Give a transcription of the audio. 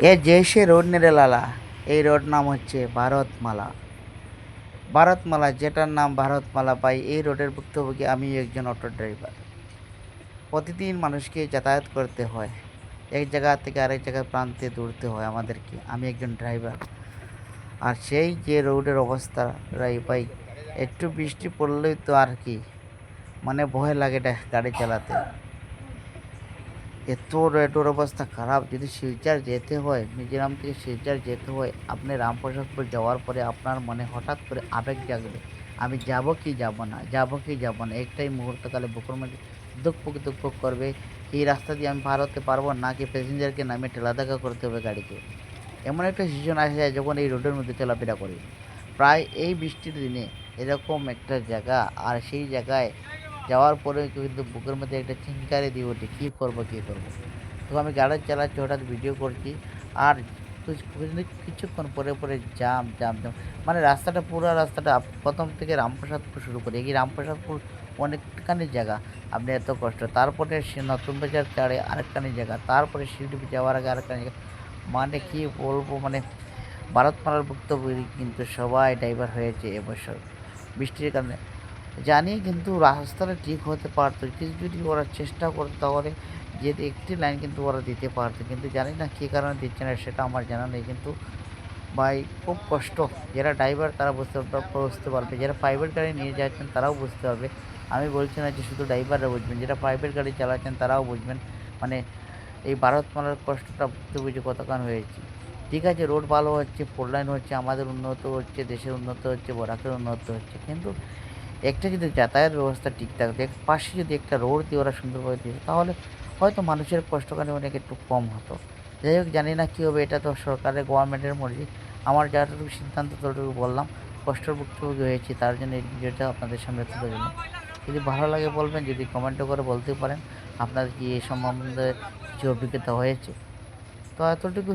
এ জেসে road নেড়ে লালা। এই রোড নাম হচ্ছে ভারতমালা। ভারতমালা, যেটার নাম ভারতমালা পাই এই রোডের ভুক্তভোগী আমি একজন অটো ড্রাইভার। প্রতিদিন মানুষকে যাতায়াত করতে হয়। এক জায়গা থেকে আরেক জায়গায় প্রান্তে দৌড়তে হয় আমাদেরকে। আমি একজন ড্রাইভার। আর সেই যে রোডের অবস্থা রাই ভাই, একটু বৃষ্টি পড়লেই তো আর কি মানে ভয় লাগে গাড়ি চালাতে। এত রোডের অবস্থা খারাপ, যদি শিলচর যেতে হয়, মিজোরাম থেকে শিলচর যেতে হয়, আপনি রামপ্রসাদপুর যাওয়ার পরে আপনার মনে হঠাৎ করে আবেগ জাগবে। আমি যাব কি যাব না, যাব কি যাব না, একটাই মুহূর্তকালে বুকুর মধ্যে দুকপুক দুকপুক করবে, এই রাস্তা দিয়ে আমি পার হতে পারব নাকি প্যাসেঞ্জারকে নামে ঠেলা দেখা করতে হবে গাড়িকে। এমন একটা সিজন আসে যায় যখন এই রোডের মধ্যে চলাফেরা করি। প্রায় এই বৃষ্টির দিনে এরকম একটা জায়গা, আর সেই জায়গায় যাওয়ার পরে কিন্তু বুকের মধ্যে একটা চিনকারি দিয়ে ওঠে, কী করব কী করব? তো আমি গাড়ি চালাচ্ছি, হঠাৎ ভিডিও করছি। আর কিছু- কিছু- কিছুক্ষণ পরে পরে জাম জাম জাম মানে রাস্তাটা পুরো রাস্তাটা প্রথম থেকে রামপ্রসাদপুর শুরু করে। এই রামপ্রসাদপুর অনেকখানি জায়গা, আপনি এত কষ্ট। তারপরে নতুন বাজার চাড়ে আরেকখানি জায়গা, তারপরে শিলিগুড়ি যাওয়ার আগে আরেকখানি জায়গা। মানে কি বলব মানে ভারতমালার ভুক্তভোগী কিন্তু সবাই ড্রাইভার হয়েছে এবছর বৃষ্টির কারণে জানি, কিন্তু রাস্তাটা ঠিক হতে পারতো। কিছু যদি ওরা চেষ্টা করতো তাহলে যে একটি লাইন কিন্তু ওরা দিতে পারতো। কিন্তু জানি না কী কারণে দিচ্ছে না, সেটা আমার জানা নেই। কিন্তু ভাই, খুব কষ্ট। যারা ড্রাইভার তারা বুঝতে বুঝতে পারবে। যারা প্রাইভেট গাড়ি নিয়ে যাচ্ছেন তারাও বুঝতে পারবে। আমি বলছি না যে শুধু ড্রাইভাররা বুঝবেন, যারা প্রাইভেট গাড়ি চালাচ্ছেন তারাও বুঝবেন। মানে এই ভারতমালার কষ্টটা বুঝতে বুঝে কতক্ষণ হয়েছে। ঠিক আছে রোড ভালো হচ্ছে ফোর লাইন হচ্ছে, আমাদের উন্নত হচ্ছে, দেশের উন্নত হচ্ছে, বরাকের উন্নত হচ্ছে। কিন্তু একটা যদি যাতায়াত ব্যবস্থা ঠিক থাকতো এক পাশে যদি একটা রোড দিয়ে ওরা সুন্দরভাবে দিত তাহলে হয়তো মানুষের কষ্টখানি অনেক একটু কম হতো। যাই হোক, জানি না কী হবে, এটা তো সরকারের গভর্নমেন্টের মর্জি। আমার যতটুকু সিদ্ধান্ত, ততটুকু বললাম। কষ্টর ভুক্তভোগী হয়েছি, তার জন্য এই ভিডিওটা আপনাদের সামনে তুলে দিলাম যদি ভালো লাগে বলবেন, যদি কমেন্টও করে বলতে পারেন আপনার কি এই সম্বন্ধে কিছু অভিজ্ঞতা হয়েছে? তো এতটুকু